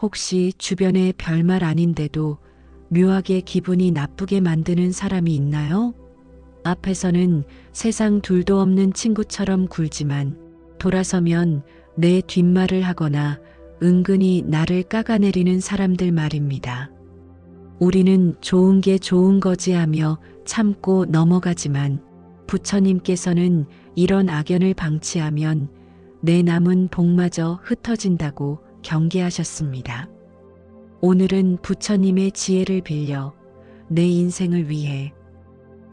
혹시 주변에 별말 아닌데도 묘하게 기분이 나쁘게 만드는 사람이 있나요? 앞에서는 세상 둘도 없는 친구처럼 굴지만 돌아서면 내 뒷말을 하거나 은근히 나를 깎아내리는 사람들 말입니다. 우리는 좋은 게 좋은 거지 하며 참고 넘어가지만 부처님께서는 이런 악연을 방치하면 내 남은 복마저 흩어진다고 경계하셨습니다. 오늘은 부처님의 지혜를 빌려 내 인생을 위해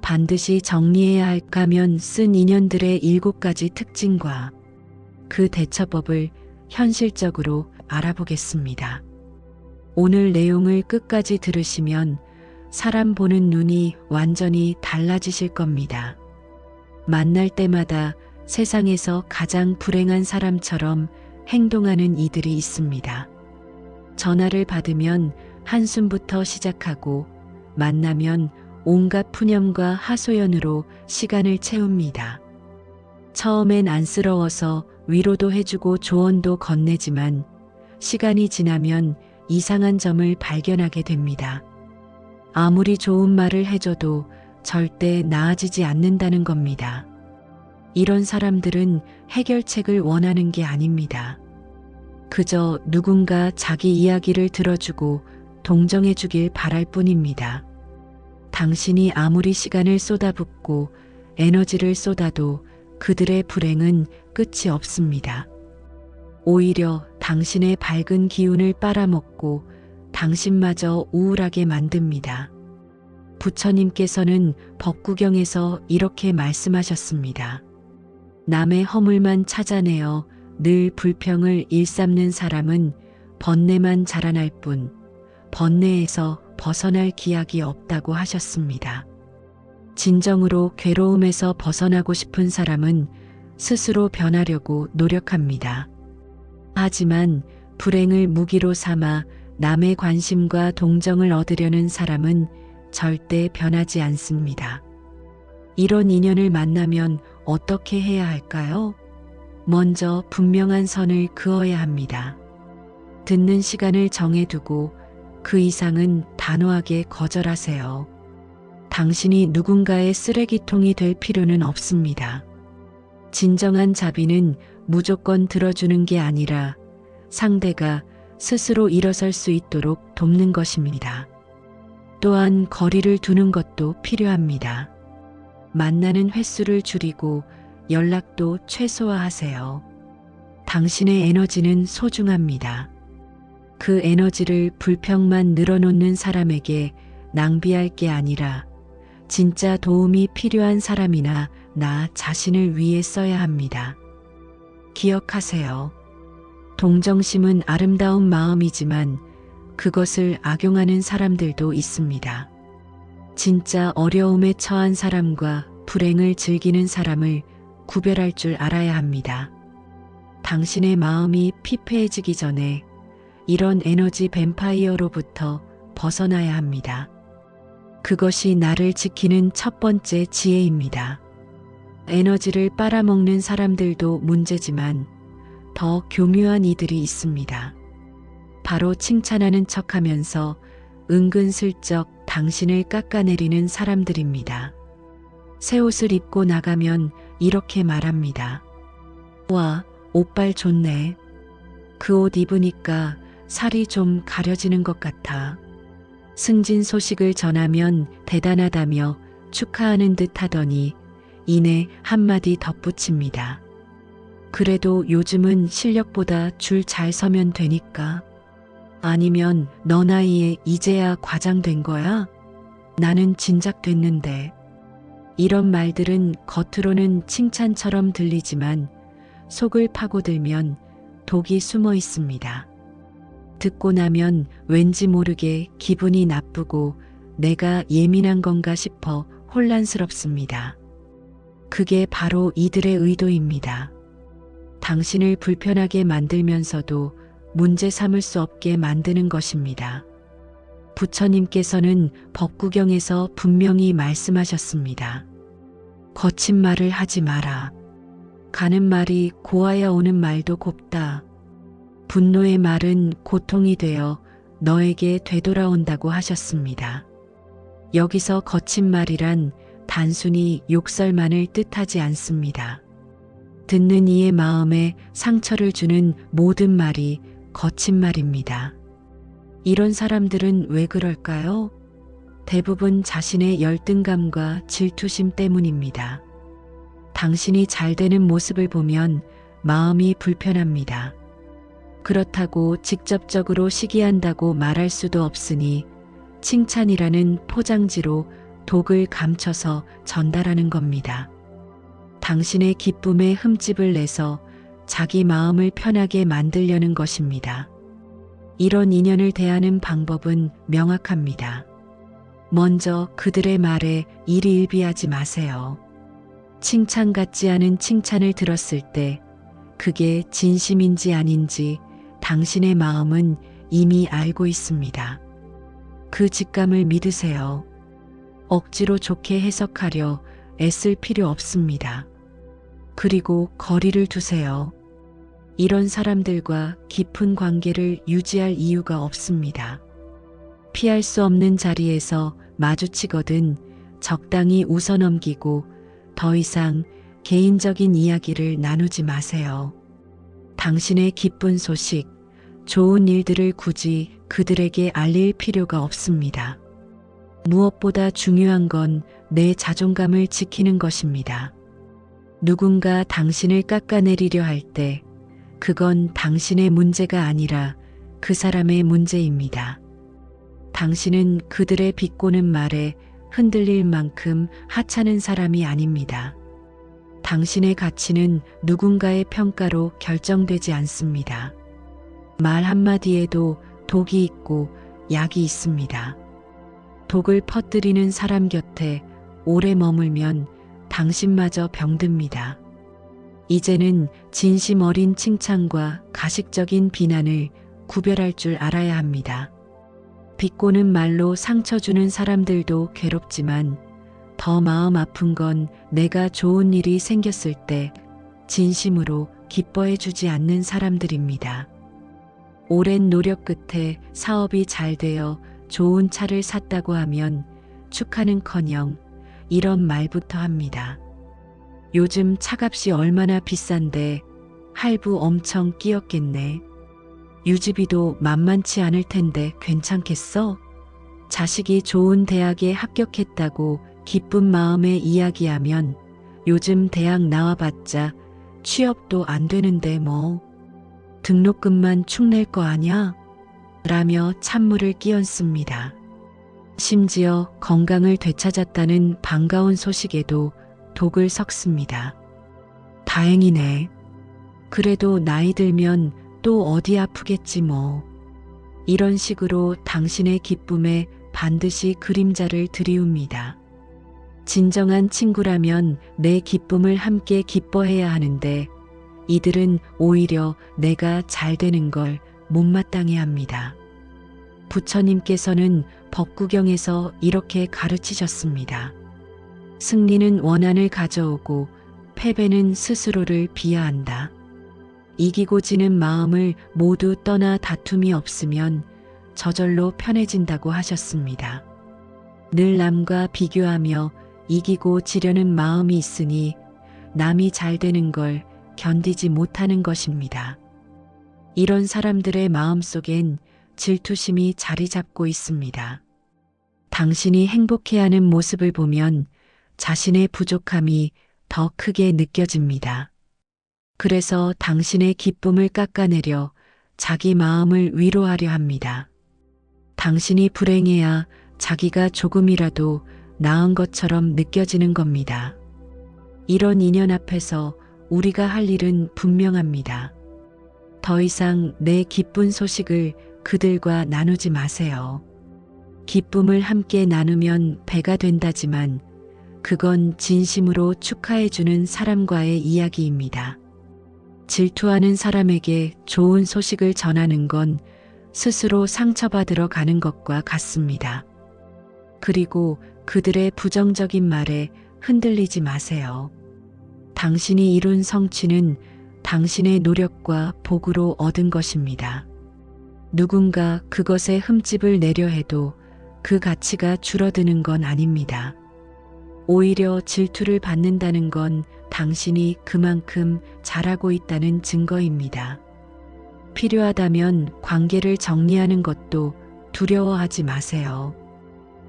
반드시 정리해야 할 가면 쓴 인연들의 일곱 가지 특징과 그 대처법을 현실적으로 알아보겠습니다. 오늘 내용을 끝까지 들으시면 사람 보는 눈이 완전히 달라지실 겁니다. 만날 때마다 세상에서 가장 불행한 사람처럼 행동하는 이들이 있습니다. 전화를 받으면 한숨부터 시작하고 만나면 온갖 푸념과 하소연으로 시간을 채웁니다. 처음엔 안쓰러워서 위로도 해주고 조언도 건네지만 시간이 지나면 이상한 점을 발견하게 됩니다. 아무리 좋은 말을 해줘도 절대 나아지지 않는다는 겁니다. 이런 사람들은 해결책을 원하는 게 아닙니다. 그저 누군가 자기 이야기를 들어주고 동정해 주길 바랄 뿐입니다. 당신이 아무리 시간을 쏟아붓고 에너지를 쏟아도 그들의 불행은 끝이 없습니다. 오히려 당신의 밝은 기운을 빨아먹고 당신마저 우울하게 만듭니다. 부처님께서는 법구경에서 이렇게 말씀하셨습니다. 남의 허물만 찾아내어 늘 불평을 일삼는 사람은 번뇌만 자라날 뿐 번뇌에서 벗어날 기약이 없다고 하셨습니다. 진정으로 괴로움에서 벗어나고 싶은 사람은 스스로 변하려고 노력합니다. 하지만 불행을 무기로 삼아 남의 관심과 동정을 얻으려는 사람은 절대 변하지 않습니다. 이런 인연을 만나면 어떻게 해야 할까요? 먼저 분명한 선을 그어야 합니다. 듣는 시간을 정해두고 그 이상은 단호하게 거절하세요. 당신이 누군가의 쓰레기통이 될 필요는 없습니다. 진정한 자비는 무조건 들어주는 게 아니라 상대가 스스로 일어설 수 있도록 돕는 것입니다. 또한 거리를 두는 것도 필요합니다. 만나는 횟수를 줄이고 연락도 최소화하세요. 당신의 에너지는 소중합니다. 그 에너지를 불평만 늘어놓는 사람에게 낭비할 게 아니라 진짜 도움이 필요한 사람이나 나 자신을 위해 써야 합니다. 기억하세요. 동정심은 아름다운 마음이지만 그것을 악용하는 사람들도 있습니다. 진짜 어려움에 처한 사람과 불행을 즐기는 사람을 구별할 줄 알아야 합니다. 당신의 마음이 피폐해지기 전에 이런 에너지 뱀파이어로부터 벗어나야 합니다. 그것이 나를 지키는 첫 번째 지혜입니다. 에너지를 빨아먹는 사람들도 문제지만 더 교묘한 이들이 있습니다. 바로 칭찬하는 척 하면서 은근슬쩍 당신을 깎아내리는 사람들입니다. 새 옷을 입고 나가면 이렇게 말합니다. 와, 옷발 좋네. 그 옷 입으니까 살이 좀 가려지는 것 같아. 승진 소식을 전하면 대단하다며 축하하는 듯 하더니 이내 한마디 덧붙입니다. 그래도 요즘은 실력보다 줄 잘 서면 되니까. 아니면 너 나이에 이제야 과장된 거야? 나는 진작 됐는데. 이런 말들은 겉으로는 칭찬처럼 들리지만 속을 파고들면 독이 숨어 있습니다. 듣고 나면 왠지 모르게 기분이 나쁘고 내가 예민한 건가 싶어 혼란스럽습니다. 그게 바로 이들의 의도입니다. 당신을 불편하게 만들면서도 문제 삼을 수 없게 만드는 것입니다. 부처님께서는 법구경에서 분명히 말씀하셨습니다. 거친 말을 하지 마라. 가는 말이 고와야 오는 말도 곱다. 분노의 말은 고통이 되어 너에게 되돌아온다고 하셨습니다. 여기서 거친 말이란 단순히 욕설만을 뜻하지 않습니다. 듣는 이의 마음에 상처를 주는 모든 말이 거친 말입니다. 이런 사람들은 왜 그럴까요? 대부분 자신의 열등감과 질투심 때문입니다. 당신이 잘 되는 모습을 보면 마음이 불편합니다. 그렇다고 직접적으로 시기한다고 말할 수도 없으니 칭찬이라는 포장지로 독을 감춰서 전달하는 겁니다. 당신의 기쁨에 흠집을 내서 자기 마음을 편하게 만들려는 것입니다. 이런 인연을 대하는 방법은 명확합니다. 먼저 그들의 말에 일희일비하지 마세요. 칭찬 같지 않은 칭찬을 들었을 때 그게 진심인지 아닌지 당신의 마음은 이미 알고 있습니다. 그 직감을 믿으세요. 억지로 좋게 해석하려 애쓸 필요 없습니다. 그리고 거리를 두세요. 이런 사람들과 깊은 관계를 유지할 이유가 없습니다. 피할 수 없는 자리에서 마주치거든 적당히 웃어넘기고 더 이상 개인적인 이야기를 나누지 마세요. 당신의 기쁜 소식, 좋은 일들을 굳이 그들에게 알릴 필요가 없습니다. 무엇보다 중요한 건 내 자존감을 지키는 것입니다. 누군가 당신을 깎아내리려 할 때 그건 당신의 문제가 아니라 그 사람의 문제입니다. 당신은 그들의 비꼬는 말에 흔들릴 만큼 하찮은 사람이 아닙니다. 당신의 가치는 누군가의 평가로 결정되지 않습니다. 말 한마디에도 독이 있고 약이 있습니다. 독을 퍼뜨리는 사람 곁에 오래 머물면 당신마저 병듭니다. 이제는 진심 어린 칭찬과 가식적인 비난을 구별할 줄 알아야 합니다. 비꼬는 말로 상처 주는 사람들도 괴롭지만 더 마음 아픈 건 내가 좋은 일이 생겼을 때 진심으로 기뻐해 주지 않는 사람들입니다. 오랜 노력 끝에 사업이 잘 되어 좋은 차를 샀다고 하면 축하는 커녕 이런 말부터 합니다. 요즘 차값이 얼마나 비싼데 할부 엄청 끼었겠네. 유지비도 만만치 않을 텐데 괜찮겠어? 자식이 좋은 대학에 합격했다고 기쁜 마음에 이야기하면 요즘 대학 나와봤자 취업도 안 되는데 뭐. 등록금만 축낼 거 아냐? 라며 찬물을 끼얹습니다. 심지어 건강을 되찾았다는 반가운 소식에도 독을 섞습니다. 다행이네. 그래도 나이 들면 또 어디 아프겠지 뭐. 이런 식으로 당신의 기쁨에 반드시 그림자를 들이웁니다. 진정한 친구라면 내 기쁨을 함께 기뻐해야 하는데 이들은 오히려 내가 잘 되는 걸 못마땅해 합니다. 부처님께서는 법구경에서 이렇게 가르치셨습니다. 승리는 원한을 가져오고 패배는 스스로를 비하한다. 이기고 지는 마음을 모두 떠나 다툼이 없으면 저절로 편해진다고 하셨습니다. 늘 남과 비교하며 이기고 지려는 마음이 있으니 남이 잘 되는 걸 견디지 못하는 것입니다. 이런 사람들의 마음 속엔 질투심이 자리 잡고 있습니다. 당신이 행복해하는 모습을 보면 자신의 부족함이 더 크게 느껴집니다. 그래서 당신의 기쁨을 깎아내려 자기 마음을 위로하려 합니다. 당신이 불행해야 자기가 조금이라도 나은 것처럼 느껴지는 겁니다. 이런 인연 앞에서 우리가 할 일은 분명합니다. 더 이상 내 기쁜 소식을 그들과 나누지 마세요. 기쁨을 함께 나누면 배가 된다지만 그건 진심으로 축하해주는 사람과의 이야기입니다. 질투하는 사람에게 좋은 소식을 전하는 건 스스로 상처받으러 가는 것과 같습니다. 그리고 그들의 부정적인 말에 흔들리지 마세요. 당신이 이룬 성취는 당신의 노력과 복으로 얻은 것입니다. 누군가 그것에 흠집을 내려 해도 그 가치가 줄어드는 건 아닙니다. 오히려 질투를 받는다는 건 당신이 그만큼 잘하고 있다는 증거입니다. 필요하다면 관계를 정리하는 것도 두려워하지 마세요.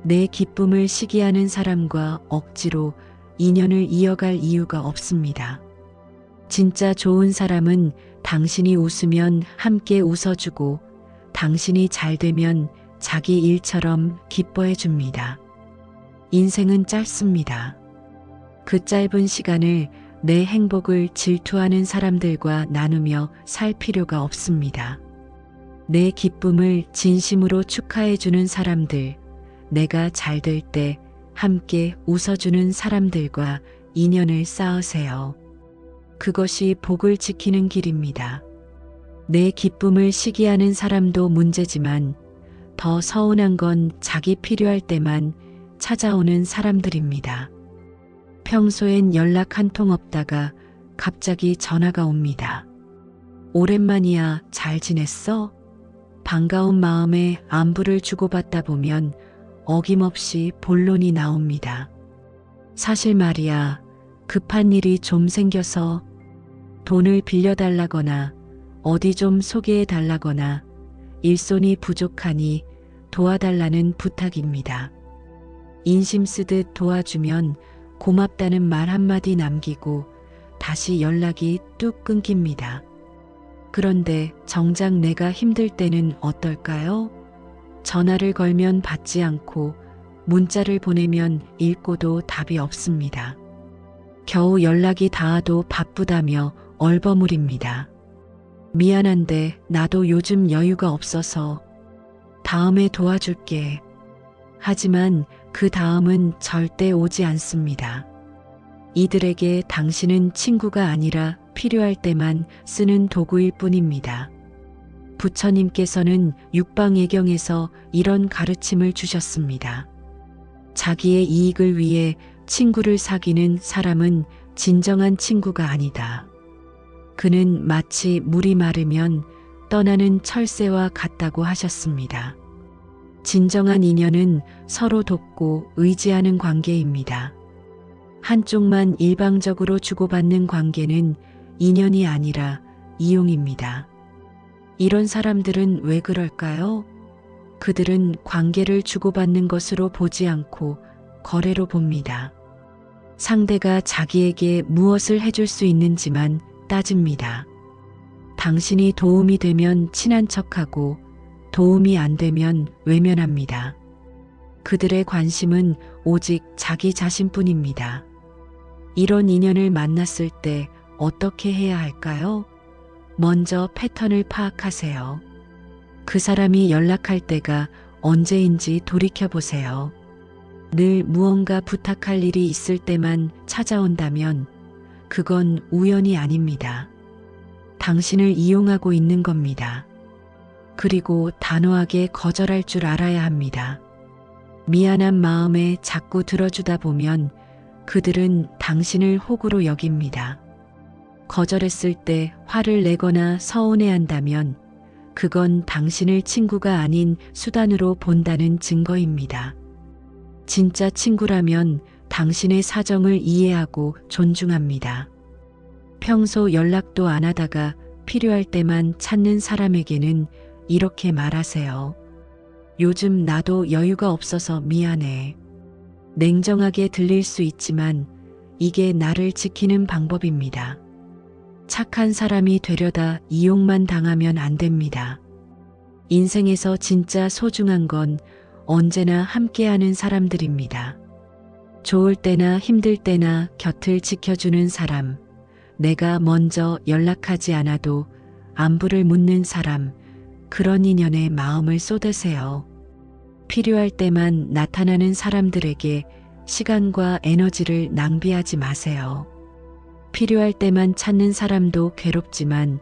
내 기쁨을 시기하는 사람과 억지로 인연을 이어갈 이유가 없습니다. 진짜 좋은 사람은 당신이 웃으면 함께 웃어주고 당신이 잘 되면 자기 일처럼 기뻐해 줍니다. 인생은 짧습니다. 그 짧은 시간을 내 행복을 질투하는 사람들과 나누며 살 필요가 없습니다. 내 기쁨을 진심으로 축하해 주는 사람들, 내가 잘 될 때 함께 웃어주는 사람들과 인연을 쌓으세요. 그것이 복을 지키는 길입니다. 내 기쁨을 시기하는 사람도 문제지만 더 서운한 건 자기 필요할 때만 찾아오는 사람들입니다. 평소엔 연락 한 통 없다가 갑자기 전화가 옵니다. 오랜만이야, 잘 지냈어? 반가운 마음에 안부를 주고받다 보면 어김없이 본론이 나옵니다. 사실 말이야, 급한 일이 좀 생겨서 돈을 빌려달라거나 어디 좀 소개해 달라거나 일손이 부족하니 도와달라는 부탁입니다. 인심 쓰듯 도와주면 고맙다는 말 한마디 남기고 다시 연락이 뚝 끊깁니다. 그런데 정작 내가 힘들 때는 어떨까요? 전화를 걸면 받지 않고 문자를 보내면 읽고도 답이 없습니다. 겨우 연락이 닿아도 바쁘다며 얼버무립니다. 미안한데 나도 요즘 여유가 없어서 다음에 도와줄게. 하지만 그 다음은 절대 오지 않습니다. 이들에게 당신은 친구가 아니라 필요할 때만 쓰는 도구일 뿐입니다. 부처님께서는 육방예경에서 이런 가르침을 주셨습니다. 자기의 이익을 위해 친구를 사귀는 사람은 진정한 친구가 아니다. 그는 마치 물이 마르면 떠나는 철새와 같다고 하셨습니다. 진정한 인연은 서로 돕고 의지하는 관계입니다. 한쪽만 일방적으로 주고받는 관계는 인연이 아니라 이용입니다. 이런 사람들은 왜 그럴까요? 그들은 관계를 주고받는 것으로 보지 않고 거래로 봅니다. 상대가 자기에게 무엇을 해줄 수 있는지만 따집니다. 당신이 도움이 되면 친한 척하고 도움이 안 되면 외면합니다. 그들의 관심은 오직 자기 자신뿐입니다. 이런 인연을 만났을 때 어떻게 해야 할까요? 먼저 패턴을 파악하세요. 그 사람이 연락할 때가 언제인지 돌이켜보세요. 늘 무언가 부탁할 일이 있을 때만 찾아온다면 그건 우연이 아닙니다. 당신을 이용하고 있는 겁니다. 그리고 단호하게 거절할 줄 알아야 합니다. 미안한 마음에 자꾸 들어주다 보면 그들은 당신을 호구로 여깁니다. 거절했을 때 화를 내거나 서운해 한다면 그건 당신을 친구가 아닌 수단으로 본다는 증거입니다. 진짜 친구라면 당신의 사정을 이해하고 존중합니다. 평소 연락도 안 하다가 필요할 때만 찾는 사람에게는 이렇게 말하세요. 요즘 나도 여유가 없어서 미안해. 냉정하게 들릴 수 있지만 이게 나를 지키는 방법입니다. 착한 사람이 되려다 이용만 당하면 안 됩니다. 인생에서 진짜 소중한 건 언제나 함께하는 사람들입니다. 좋을 때나 힘들 때나 곁을 지켜주는 사람, 내가 먼저 연락하지 않아도 안부를 묻는 사람, 그런 인연에 마음을 쏟으세요. 필요할 때만 나타나는 사람들에게 시간과 에너지를 낭비하지 마세요. 필요할 때만 찾는 사람도 괴롭지만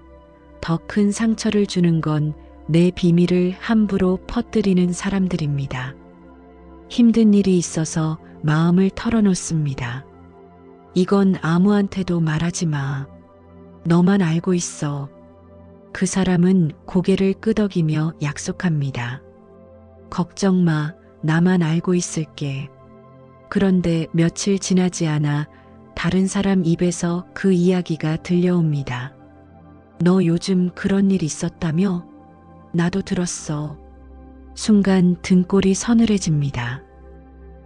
더 큰 상처를 주는 건 내 비밀을 함부로 퍼뜨리는 사람들입니다. 힘든 일이 있어서 마음을 털어놓습니다. 이건 아무한테도 말하지 마. 너만 알고 있어. 그 사람은 고개를 끄덕이며 약속합니다. 걱정 마. 나만 알고 있을게. 그런데 며칠 지나지 않아 다른 사람 입에서 그 이야기가 들려옵니다. 너 요즘 그런 일 있었다며? 나도 들었어. 순간 등골이 서늘해집니다.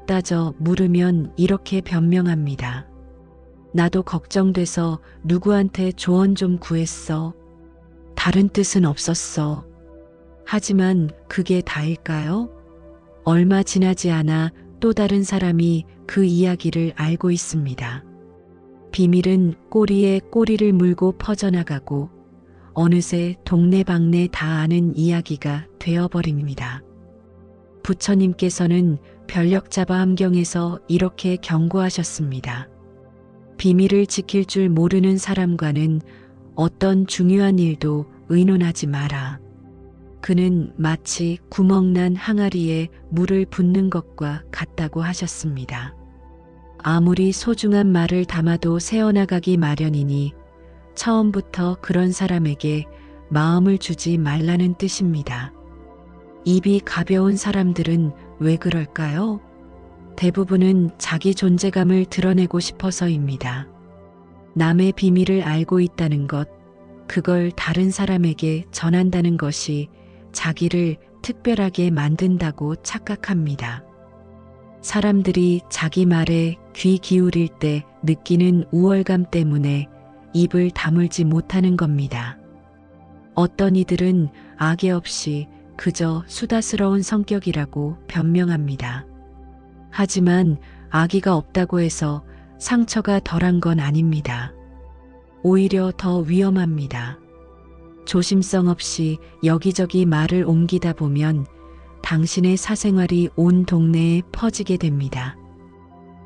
따져 물으면 이렇게 변명합니다. 나도 걱정돼서 누구한테 조언 좀 구했어. 다른 뜻은 없었어. 하지만 그게 다일까요? 얼마 지나지 않아 또 다른 사람이 그 이야기를 알고 있습니다. 비밀은 꼬리에 꼬리를 물고 퍼져나가고 어느새 동네방네 다 아는 이야기가 되어버립니다. 부처님께서는 변력자바 함경에서 이렇게 경고하셨습니다. 비밀을 지킬 줄 모르는 사람과는 어떤 중요한 일도 의논하지 마라. 그는 마치 구멍난 항아리에 물을 붓는 것과 같다고 하셨습니다. 아무리 소중한 말을 담아도 새어나가기 마련이니 처음부터 그런 사람에게 마음을 주지 말라는 뜻입니다. 입이 가벼운 사람들은 왜 그럴까요? 대부분은 자기 존재감을 드러내고 싶어서입니다. 남의 비밀을 알고 있다는 것, 그걸 다른 사람에게 전한다는 것이 자기를 특별하게 만든다고 착각합니다. 사람들이 자기 말에 귀 기울일 때 느끼는 우월감 때문에 입을 다물지 못하는 겁니다. 어떤 이들은 악의 없이 그저 수다스러운 성격이라고 변명합니다. 하지만 아기가 없다고 해서 상처가 덜한 건 아닙니다. 오히려 더 위험합니다. 조심성 없이 여기저기 말을 옮기다 보면 당신의 사생활이 온 동네에 퍼지게 됩니다.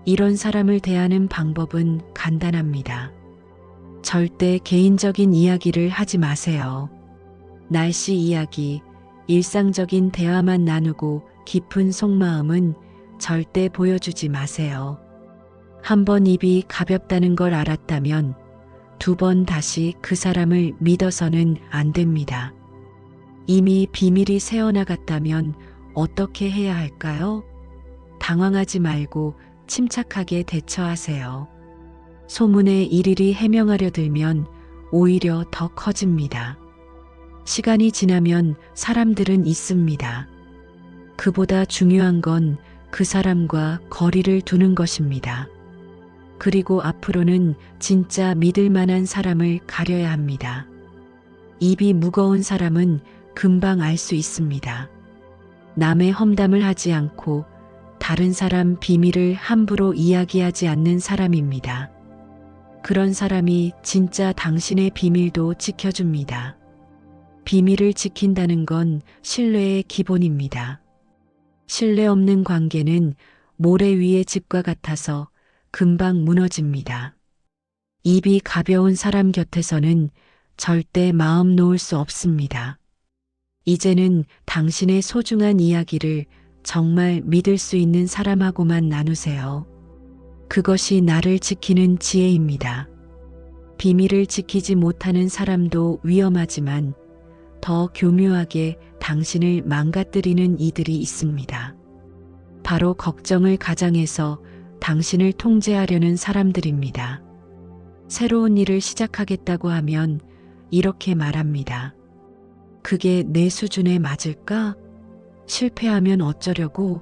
이런 사람을 대하는 방법은 간단합니다. 절대 개인적인 이야기를 하지 마세요. 날씨 이야기, 일상적인 대화만 나누고 깊은 속마음은 절대 보여주지 마세요. 한 번 입이 가볍다는 걸 알았다면 두 번 다시 그 사람을 믿어서는 안 됩니다. 이미 비밀이 새어나갔다면 어떻게 해야 할까요? 당황하지 말고 침착하게 대처하세요. 소문에 일일이 해명하려 들면 오히려 더 커집니다. 시간이 지나면 사람들은 있습니다. 그보다 중요한 건 그 사람과 거리를 두는 것입니다. 그리고 앞으로는 진짜 믿을 만한 사람을 가려야 합니다. 입이 무거운 사람은 금방 알 수 있습니다. 남의 험담을 하지 않고 다른 사람 비밀을 함부로 이야기하지 않는 사람입니다. 그런 사람이 진짜 당신의 비밀도 지켜줍니다. 비밀을 지킨다는 건 신뢰의 기본입니다. 신뢰 없는 관계는 모래 위의 집과 같아서 금방 무너집니다. 입이 가벼운 사람 곁에서는 절대 마음 놓을 수 없습니다. 이제는 당신의 소중한 이야기를 정말 믿을 수 있는 사람하고만 나누세요. 그것이 나를 지키는 지혜입니다. 비밀을 지키지 못하는 사람도 위험하지만 더 교묘하게 당신을 망가뜨리는 이들이 있습니다. 바로 걱정을 가장해서 당신을 통제하려는 사람들입니다. 새로운 일을 시작하겠다고 하면 이렇게 말합니다. 그게 내 수준에 맞을까? 실패하면 어쩌려고?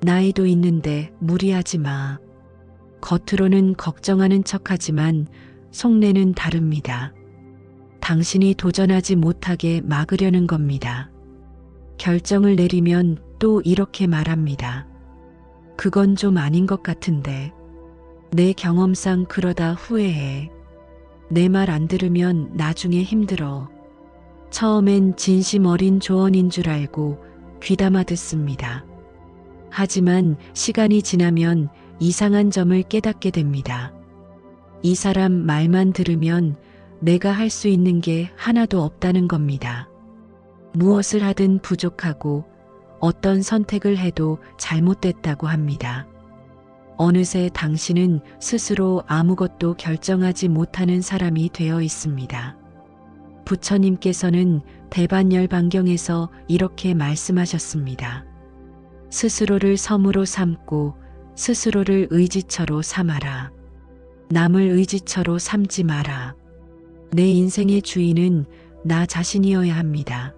나이도 있는데 무리하지 마. 겉으로는 걱정하는 척 하지만 속내는 다릅니다. 당신이 도전하지 못하게 막으려는 겁니다. 결정을 내리면 또 이렇게 말합니다. 그건 좀 아닌 것 같은데. 내 경험상 그러다 후회해. 내 말 안 들으면 나중에 힘들어. 처음엔 진심 어린 조언인 줄 알고 귀담아 듣습니다. 하지만 시간이 지나면 이상한 점을 깨닫게 됩니다. 이 사람 말만 들으면 내가 할 수 있는 게 하나도 없다는 겁니다. 무엇을 하든 부족하고 어떤 선택을 해도 잘못됐다고 합니다. 어느새 당신은 스스로 아무것도 결정하지 못하는 사람이 되어 있습니다. 부처님께서는 대반열 반경에서 이렇게 말씀하셨습니다. 스스로를 섬으로 삼고 스스로를 의지처로 삼아라. 남을 의지처로 삼지 마라. 내 인생의 주인은 나 자신이어야 합니다.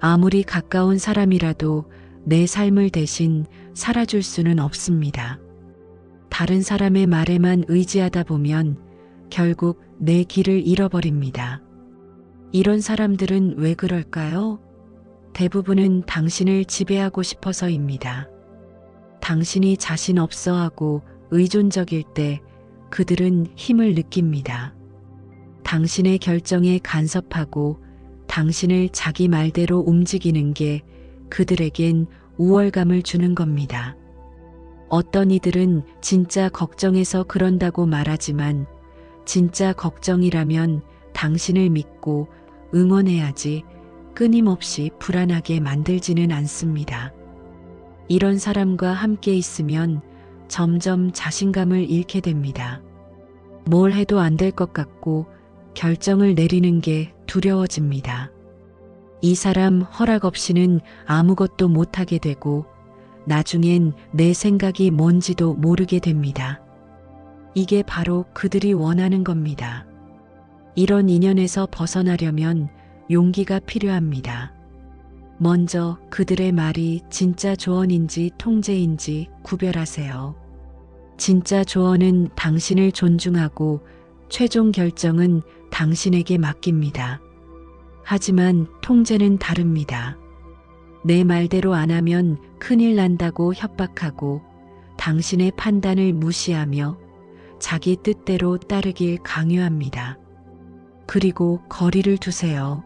아무리 가까운 사람이라도 내 삶을 대신 살아줄 수는 없습니다. 다른 사람의 말에만 의지하다 보면 결국 내 길을 잃어버립니다. 이런 사람들은 왜 그럴까요? 대부분은 당신을 지배하고 싶어서입니다. 당신이 자신 없어 하고 의존적일 때 그들은 힘을 느낍니다. 당신의 결정에 간섭하고 당신을 자기 말대로 움직이는 게 그들에겐 우월감을 주는 겁니다. 어떤 이들은 진짜 걱정해서 그런다고 말하지만 진짜 걱정이라면 당신을 믿고 응원해야지 끊임없이 불안하게 만들지는 않습니다. 이런 사람과 함께 있으면 점점 자신감을 잃게 됩니다. 뭘 해도 안 될 것 같고 결정을 내리는 게 두려워집니다. 이 사람 허락 없이는 아무것도 못하게 되고 나중엔 내 생각이 뭔지도 모르게 됩니다. 이게 바로 그들이 원하는 겁니다. 이런 인연에서 벗어나려면 용기가 필요합니다. 먼저 그들의 말이 진짜 조언인지 통제인지 구별하세요. 진짜 조언은 당신을 존중하고 최종 결정은 당신에게 맡깁니다. 하지만 통제는 다릅니다. 내 말대로 안 하면 큰일 난다고 협박하고 당신의 판단을 무시하며 자기 뜻대로 따르길 강요합니다. 그리고 거리를 두세요.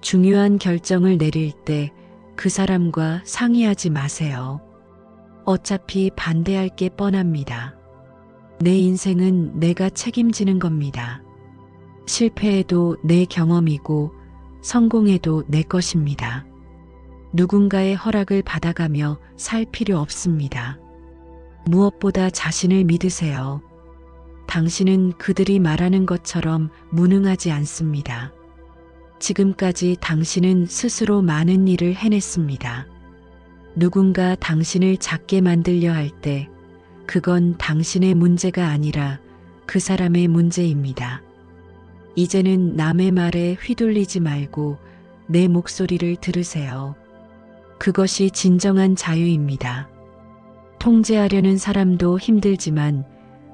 중요한 결정을 내릴 때 그 사람과 상의하지 마세요. 어차피 반대할 게 뻔합니다. 내 인생은 내가 책임지는 겁니다. 실패해도 내 경험이고 성공해도 내 것입니다. 누군가의 허락을 받아가며 살 필요 없습니다. 무엇보다 자신을 믿으세요. 당신은 그들이 말하는 것처럼 무능하지 않습니다. 지금까지 당신은 스스로 많은 일을 해냈습니다. 누군가 당신을 작게 만들려 할 때 그건 당신의 문제가 아니라 그 사람의 문제입니다. 이제는 남의 말에 휘둘리지 말고 내 목소리를 들으세요. 그것이 진정한 자유입니다. 통제하려는 사람도 힘들지만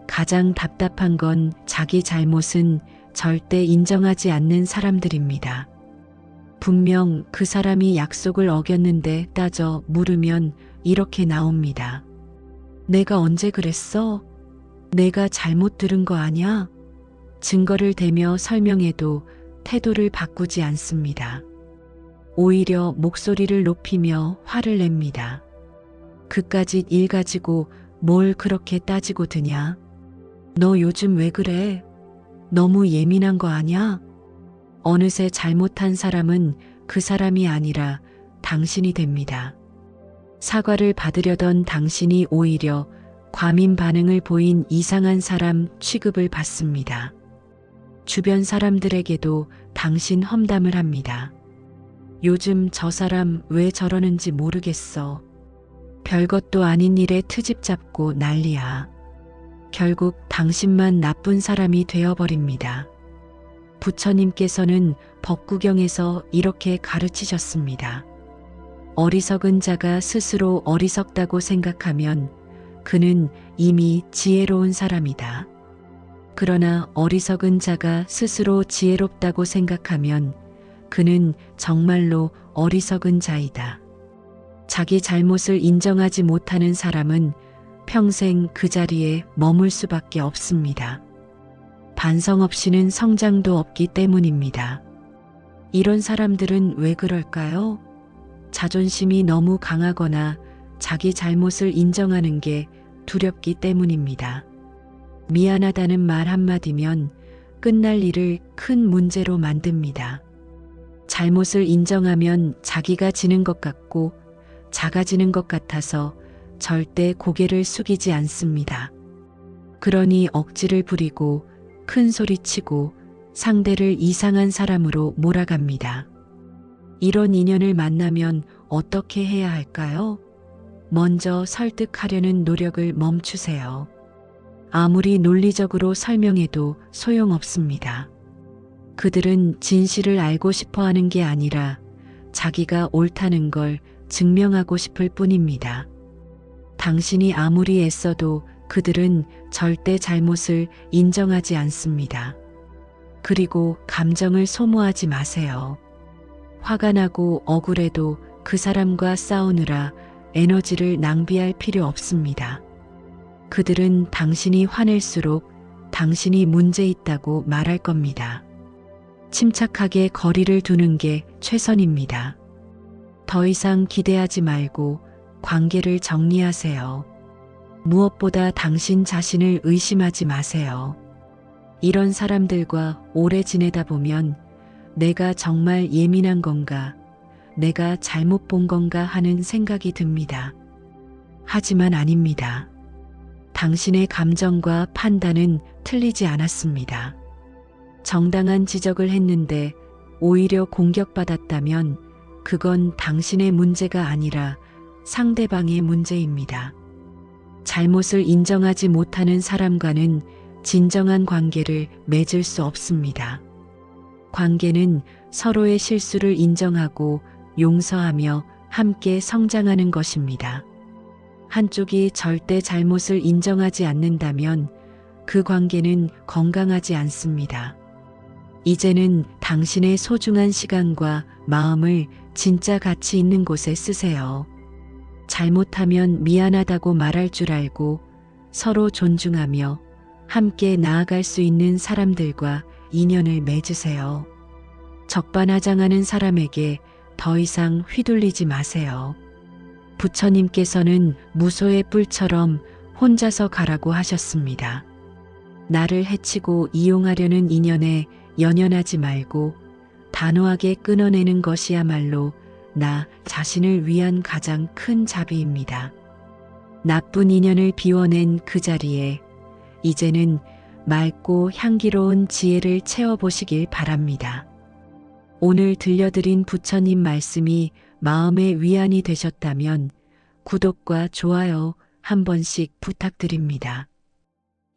가장 답답한 건 자기 잘못은 절대 인정하지 않는 사람들입니다. 분명 그 사람이 약속을 어겼는데 따져 물으면 이렇게 나옵니다. 내가 언제 그랬어? 내가 잘못 들은 거 아냐? 증거를 대며 설명해도 태도를 바꾸지 않습니다. 오히려 목소리를 높이며 화를 냅니다. 그까짓 일 가지고 뭘 그렇게 따지고 드냐? 너 요즘 왜 그래? 너무 예민한 거 아냐? 어느새 잘못한 사람은 그 사람이 아니라 당신이 됩니다. 사과를 받으려던 당신이 오히려 과민 반응을 보인 이상한 사람 취급을 받습니다. 주변 사람들에게도 당신 험담을 합니다. 요즘 저 사람 왜 저러는지 모르겠어. 별것도 아닌 일에 트집 잡고 난리야. 결국 당신만 나쁜 사람이 되어버립니다. 부처님께서는 법구경에서 이렇게 가르치셨습니다. 어리석은 자가 스스로 어리석다고 생각하면 그는 이미 지혜로운 사람이다. 그러나 어리석은 자가 스스로 지혜롭다고 생각하면 그는 정말로 어리석은 자이다. 자기 잘못을 인정하지 못하는 사람은 평생 그 자리에 머물 수밖에 없습니다. 반성 없이는 성장도 없기 때문입니다. 이런 사람들은 왜 그럴까요? 자존심이 너무 강하거나 자기 잘못을 인정하는 게 두렵기 때문입니다. 미안하다는 말 한마디면 끝날 일을 큰 문제로 만듭니다. 잘못을 인정하면 자기가 지는 것 같고 작아지는 것 같아서 절대 고개를 숙이지 않습니다. 그러니 억지를 부리고 큰 소리 치고 상대를 이상한 사람으로 몰아갑니다. 이런 인연을 만나면 어떻게 해야 할까요? 먼저 설득하려는 노력을 멈추세요. 아무리 논리적으로 설명해도 소용없습니다. 그들은 진실을 알고 싶어 하는 게 아니라 자기가 옳다는 걸 증명하고 싶을 뿐입니다. 당신이 아무리 애써도 그들은 절대 잘못을 인정하지 않습니다. 그리고 감정을 소모하지 마세요. 화가 나고 억울해도 그 사람과 싸우느라 에너지를 낭비할 필요 없습니다. 그들은 당신이 화낼수록 당신이 문제 있다고 말할 겁니다. 침착하게 거리를 두는 게 최선입니다. 더 이상 기대하지 말고 관계를 정리하세요. 무엇보다 당신 자신을 의심하지 마세요. 이런 사람들과 오래 지내다 보면 내가 정말 예민한 건가, 내가 잘못 본 건가 하는 생각이 듭니다. 하지만 아닙니다. 당신의 감정과 판단은 틀리지 않았습니다. 정당한 지적을 했는데 오히려 공격받았다면 그건 당신의 문제가 아니라 상대방의 문제입니다. 잘못을 인정하지 못하는 사람과는 진정한 관계를 맺을 수 없습니다. 관계는 서로의 실수를 인정하고 용서하며 함께 성장하는 것입니다. 한쪽이 절대 잘못을 인정하지 않는다면 그 관계는 건강하지 않습니다. 이제는 당신의 소중한 시간과 마음을 진짜 가치 있는 곳에 쓰세요. 잘못하면 미안하다고 말할 줄 알고 서로 존중하며 함께 나아갈 수 있는 사람들과 인연을 맺으세요. 적반하장하는 사람에게 더 이상 휘둘리지 마세요. 부처님께서는 무소의 뿔처럼 혼자서 가라고 하셨습니다. 나를 해치고 이용하려는 인연에 연연하지 말고 단호하게 끊어내는 것이야말로 나 자신을 위한 가장 큰 자비입니다. 나쁜 인연을 비워낸 그 자리에 이제는 맑고 향기로운 지혜를 채워보시길 바랍니다. 오늘 들려드린 부처님 말씀이 마음의 위안이 되셨다면 구독과 좋아요 한 번씩 부탁드립니다.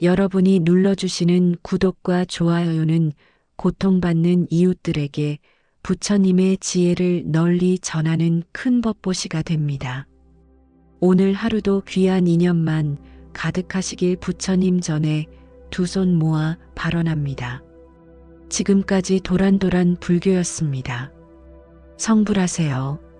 여러분이 눌러주시는 구독과 좋아요는 고통받는 이웃들에게 부처님의 지혜를 널리 전하는 큰 법보시가 됩니다. 오늘 하루도 귀한 인연만 가득하시길 부처님 전에 두 손 모아 발언합니다. 지금까지 도란도란 불교였습니다. 성불하세요.